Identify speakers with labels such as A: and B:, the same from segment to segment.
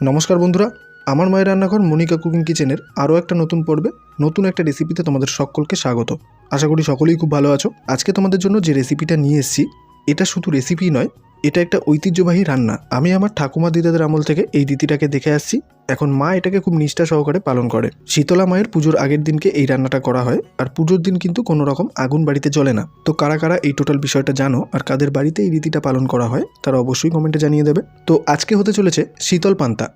A: নমস্কার বন্ধুরা, আমার মায়ের রান্নাঘর মনিকা কুকিং কিচেনের আরও একটা নতুন পর্বে নতুন একটা রেসিপিতে তোমাদের সকলকে স্বাগত। আশা করি সকলেই খুব ভালো আছো। আজকে তোমাদের জন্য যে রেসিপিটা নিয়ে এসেছি, এটা শুধু রেসিপি নয় এটা একটা ঐতিহ্যবাহী রান্না। আমি আমার ঠাকুমা দিদাদের আমল থেকে এই রীতিটাকে দেখে আসছি। এখন মা এটাকে খুব নিষ্ঠা সহকারে পালন করে। শীতলা মায়ের পুজোর আগের দিনকে এই রান্নাটা করা হয় আর পুজোর দিন কিন্তু কোনো রকম আগুন বাড়িতে জ্বলে না। তো কারা কারা এই টোটাল বিষয়টা জানো আর কাদের বাড়িতে এই রীতিটা পালন করা হয় তারা অবশ্যই কমেন্টে জানিয়ে দেবে। তো আজকে হতে চলেছে শীতল পান্তা।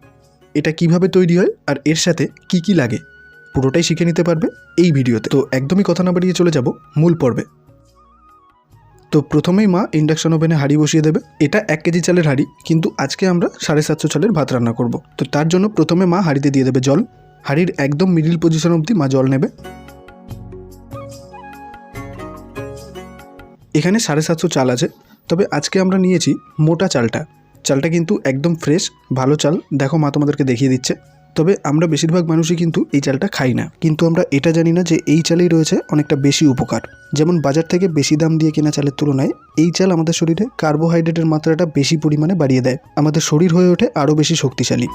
A: এটা কীভাবে তৈরি হয় আর এর সাথে কি কি লাগে? পুরোটাই শিখে নিতে পারবে এই ভিডিওতে। তো একদমই কথা না বাড়িয়ে চলে যাব। মূল পর্বে। তো প্রথমেই মা ইন্ডাকশন ওভেনে হাঁড়ি বসিয়ে দেবে। এটা এক কেজি চালের হাঁড়ি, কিন্তু আজকে আমরা সাড়ে সাতশো চালের ভাত রান্না করব। তো তার জন্য প্রথমে মা হাঁড়িতে দিয়ে দেবে জল। হাঁড়ির একদম মিডিল পজিশন অবধি মা জল নেবে। এখানে সাড়ে সাতশো চাল আছে, তবে আজকে আমরা নিয়েছি মোটা চালটা। চালটা কিন্তু একদম ফ্রেশ ভালো চাল। দেখো মা তোমাদেরকে দেখিয়ে দিচ্ছে। তবে আমরা বেশিরভাগ মানুষই কিন্তু এই চালটা খাই না। কিন্তু আমরা এটা জানি না যে এই চালেই রয়েছে অনেকটা বেশি উপকার। যেমন বাজার থেকে বেশি দাম দিয়ে কেনা চালের তুলনায় এই চাল আমাদের শরীরে কার্বোহাইড্রেটের মাত্রাটা বেশি পরিমাণে বাড়িয়ে দেয়। আমাদের শরীর হয়ে ওঠে আরও বেশি শক্তিশালী।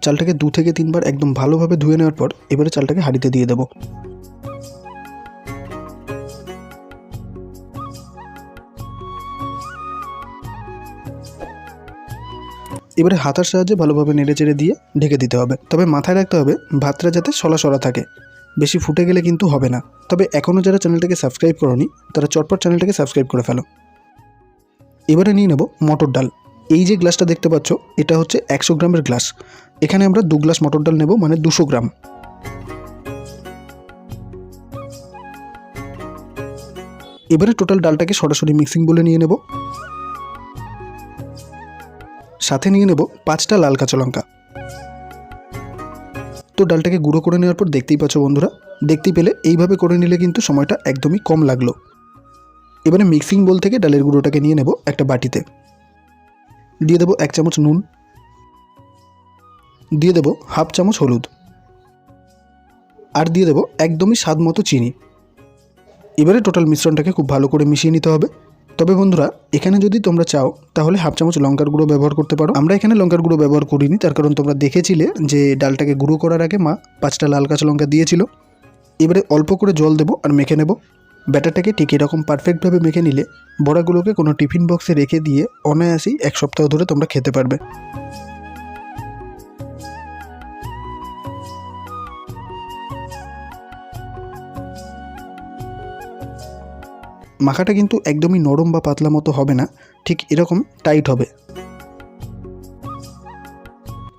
A: চালটাকে দু থেকে তিনবার একদম ভালোভাবে ধুয়ে নেওয়ার পর এবারে চালটাকে হাঁড়িতে দিয়ে দেবো। এবারে হাতার সাহায্যে ভালোভাবে নেড়ে চেড়ে দিয়ে ঢেকে দিতে হবে। তবে মাথায় রাখতে হবে, ভাতটা যাতে সলা সরা থাকে। বেশি ফুটে গেলে কিন্তু হবে না। তবে এখনও যারা চ্যানেলটাকে সাবস্ক্রাইব করনি, তারা চটপট চ্যানেলটাকে সাবস্ক্রাইব করে ফেলো। এবারে নিয়ে নেব মটর ডাল। এই যে গ্লাসটা দেখতে পাচ্ছ, এটা হচ্ছে একশো গ্রামের গ্লাস। এখানে আমরা দু গ্লাস মটর ডাল নেব মানে দুশো গ্রাম। এবারে টোটাল ডালটাকে সরাসরি মিক্সিং বলে নিয়ে নেব। সাথে নিয়ে নেব পাঁচটা লাল কাঁচা লঙ্কা। তো ডালটাকে গুঁড়ো করে নেওয়ার পর দেখতেই পাচ্ছ বন্ধুরা, দেখতেই পেলে এইভাবে করে নিলে কিন্তু সময়টা একদমই কম লাগল। এবারে মিক্সিং বোল থেকে ডালের গুঁড়োটাকে নিয়ে নেব একটা বাটিতে। দিয়ে দেবো এক চামচ নুন। দিয়ে দেবো হাফ চামচ হলুদ। আর দিয়ে দেবো একদমই স্বাদ মতো চিনি। এবারে টোটাল মিশ্রণটাকে খুব ভালো করে মিশিয়ে নিতে হবে। তবে বন্ধুরা, এখানে যদি তোমরা চাও, তাহলে হাফ চামচ লঙ্কার গুঁড়ো ব্যবহার করতে পারো। আমরা এখানে লঙ্কার গুঁড়ো ব্যবহার করিনি, তার কারণ তোমরা দেখেছিলে যে ডালটাকে গুঁড়ো করার আগে মা পাঁচটা লাল কাঁচা লঙ্কা দিয়েছিল। এবারে অল্প করে জল দেবো আর মেখে নেব। ব্যাটারটাকে ঠিক এরকম পারফেক্টভাবে মেখে নিলে বড়াগুলোকে কোনো টিফিন বক্সে রেখে দিয়ে অনায়াসেই এক সপ্তাহ ধরে তোমরা খেতে পারবে। মাখাটা কিন্তু একদমই নরম বা পাতলা মতো হবে না, ঠিক এরকম টাইট হবে।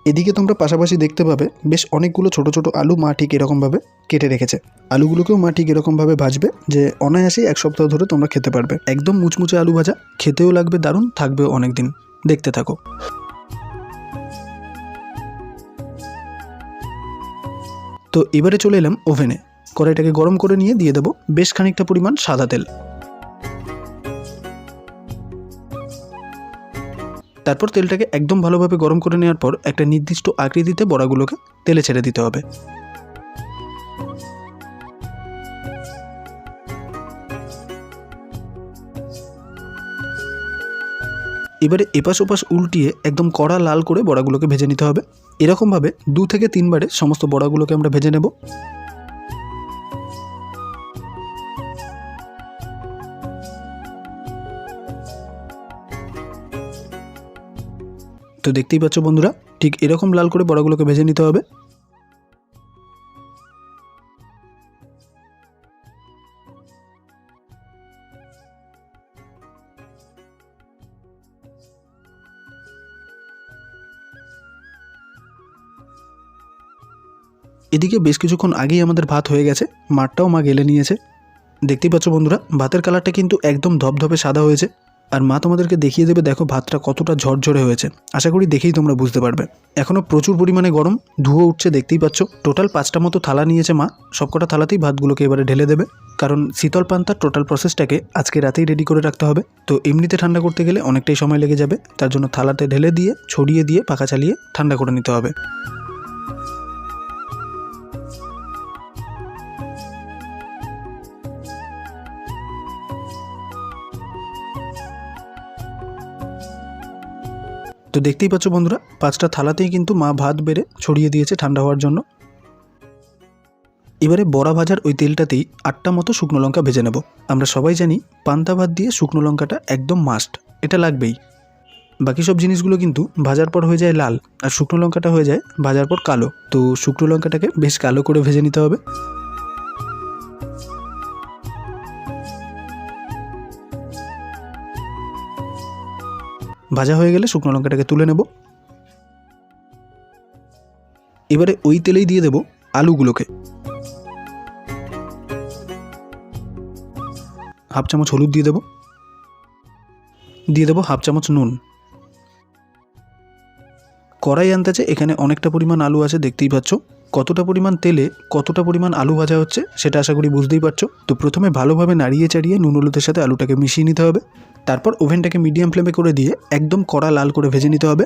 A: এদিকে তোমরা পাশাপাশি দেখতে পাবে, বেশ অনেকগুলো ছোট ছোট আলু মা ঠিক এরকমভাবে কেটে রেখেছে। আলুগুলোকেও মা ঠিক এরকমভাবে ভাজবে, যে অনায়াসেই এক সপ্তাহ ধরে তোমরা খেতে পারবে। একদম মুচমুচে আলু ভাজা, খেতেও লাগবে দারুণ, থাকবেও অনেক দিন দেখতে থাকো। তো এবারে চলে এলাম ওভেনে। কড়াইটাকে গরম করে নিয়ে দিয়ে দেবো বেশ খানিকটা পরিমাণ সাদা তেল। তারপর তেলটাকে একদম ভালোভাবে গরম করে নেওয়ার পর একটা নির্দিষ্ট আকৃতিতে বড়াগুলোকে তেলে ছেড়ে দিতে হবে। এবারে এপাশ ওপাশ উল্টিয়ে একদম কড়া লাল করে বড়াগুলোকে ভেজে নিতে হবে। এরকমভাবে দু থেকে তিনবারে সমস্ত বড়াগুলোকে আমরা ভেজে নেব। তো দেখতেই পাচ্ছ বন্ধুরা, ঠিক এরকম লাল করে বড়াগুলোকে ভেজে নিতে হবে। এদিকে বেশ কিছুক্ষণ আগেই আমাদের ভাত হয়ে গেছে, মাঠটাও মা গেলে নিয়েছে। দেখতেই পাচ্ছ বন্ধুরা, ভাতের কালারটা কিন্তু একদম ধপধপে সাদা হয়েছে। আর মা তোমাদেরকে দেখিয়ে দেবে, দেখো ভাতটা কতটা ঝরঝরে হয়েছে। আশা করি দেখেই তোমরা বুঝতে পারবে। এখনও প্রচুর পরিমাণে গরম, ধুয়ো উঠছে, দেখতেই পাচ্ছ। টোটাল পাঁচটা মতো থালা নিয়েছে মা। সবকটা থালাতেই ভাতগুলোকে এবারে ঢেলে দেবে। কারণ শীতল পান্তার টোটাল প্রসেসটাকে আজকে রাতেই রেডি করে রাখতে হবে। তো এমনিতে ঠান্ডা করতে গেলে অনেকটাই সময় লেগে যাবে। তার জন্য থালাতে ঢেলে দিয়ে, ছড়িয়ে দিয়ে পাখা চালিয়ে ঠান্ডা করে নিতে হবে। তো দেখতেই পাচ্ছ বন্ধুরা, পাঁচটা থালাতেই কিন্তু মা ভাত বেড়ে ছড়িয়ে দিয়েছে ঠান্ডা হওয়ার জন্য। এবারে বড়া ভাজার ওই তেলটাতেই আটটা মতো শুকনো লঙ্কা ভেজে নেব। আমরা সবাই জানি পান্তা ভাত দিয়ে শুকনো লঙ্কাটা একদম মাস্ট এটা লাগবেই। বাকি সব জিনিসগুলো কিন্তু ভাজার পর হয়ে যায় লাল, আর শুকনো লঙ্কাটা হয়ে যায় ভাজার পর কালো। তো শুকনো লঙ্কাটাকে বেশ কালো করে ভেজে নিতে হবে। ভাজা হয়ে গেলে শুকনো লঙ্কাটাকে তুলে নেব। এবারে ওই তেলেই দিয়ে দেব আলুগুলোকে। হাফ চামচ হলুদ দিয়ে দেব। দিয়ে দেবো হাফ চামচ নুন। কড়াই আনতেছে এখানে অনেকটা পরিমাণ আলু আছে, দেখতেই পাচ্ছ। কতটা পরিমাণ তেলে কতটা পরিমাণ আলু ভাজা হচ্ছে, সেটা আশা করি বুঝতেই পারছ। তো প্রথমে ভালোভাবে নাড়িয়ে চাড়িয়ে নুন হলুদের সাথে আলুটাকে মিশিয়ে নিতে হবে। তারপর ওভেনটাকে মিডিয়াম ফ্লেমে করে দিয়ে একদম কড়া লাল করে ভেজে নিতে হবে।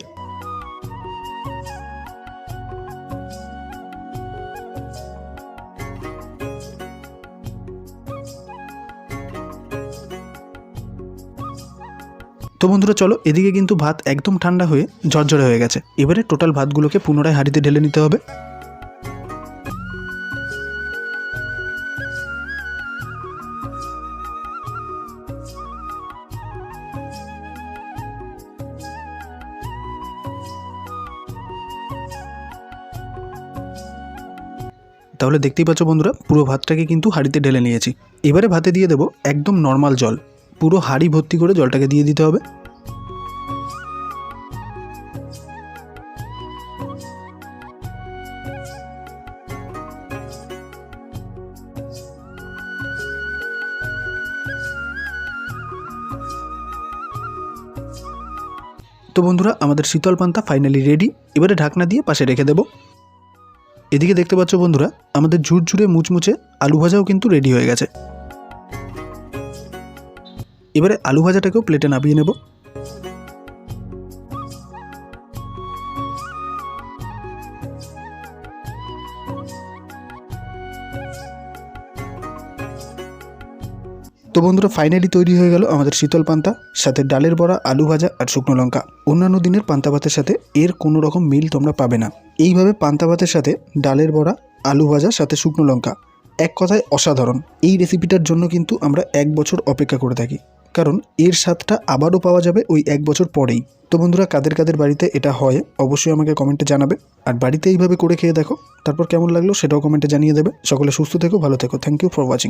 A: তো বন্ধুরা, চলো এদিকে কিন্তু ভাত একদম ঠান্ডা হয়ে ঝরঝরে হয়ে গেছে। এবারে টোটাল ভাতগুলোকে পুনরায় হাঁড়িতে ঢেলে নিতে হবে। তাহলে দেখতেই পাচ্ছ বন্ধুরা, পুরো ভাতটাকে কিন্তু হাঁড়িতে ঢেলে নিয়েছি। এবারে ভাতে দিয়ে দেবো একদম নর্মাল জল। পুরো হাঁড়ি ভর্তি করে জলটাকে দিয়ে দিতে হবে। তো বন্ধুরা, আমাদের শীতল পান্তা ফাইনালি রেডি এবারে ঢাকনা দিয়ে পাশে রেখে দেবো। এদিকে দেখতে পাচ্ছ বন্ধুরা, আমাদের ঝুরঝুরে মুচমুচে আলু ভাজাও কিন্তু রেডি হয়ে গেছে। এবারে আলু ভাজাটাকেও প্লেটে নামিয়ে নেব। তো বন্ধুরা ফাইনালি তৈরি হয়ে গেল আমাদের শীতল পান্তা, সাথে ডালের বড়া, আলু ভাজা আর শুকনো লঙ্কা। অন্যান্য দিনের পান্তা ভাতের সাথে এর কোনো রকম মিল তোমরা পাবে না। এইভাবে পান্তা ভাতের সাথে ডালের বড়া, আলু ভাজা, সাথে শুকনো লঙ্কা, এক কথায় অসাধারণ। এই রেসিপিটার জন্য কিন্তু আমরা এক বছর অপেক্ষা করে থাকি। কারণ এর স্বাদটা আবারও পাওয়া যাবে ওই এক বছর পরেই। তো বন্ধুরা, কাদের কাদের বাড়িতে এটা হয়, অবশ্যই আমাকে কমেন্টে জানাবে। আর বাড়িতে এইভাবে করে খেয়ে দেখো, তারপর কেমন লাগল সেটাও কমেন্টে জানিয়ে দেবে। সকলে সুস্থ থেকো, ভালো থেকো। Thank you for watching